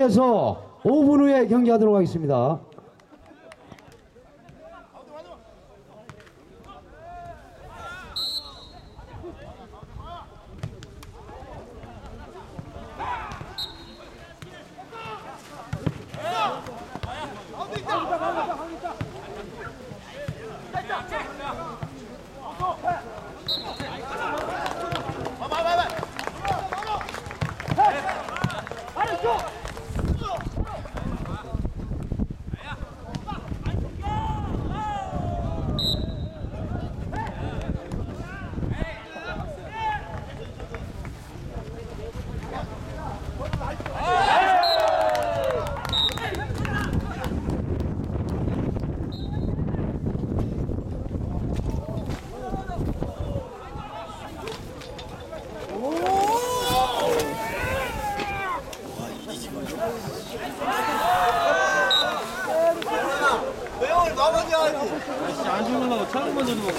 에서 5분 후에 경기하도록 하겠습니다. 형 안 죽으려고 차를 먼저 먹어.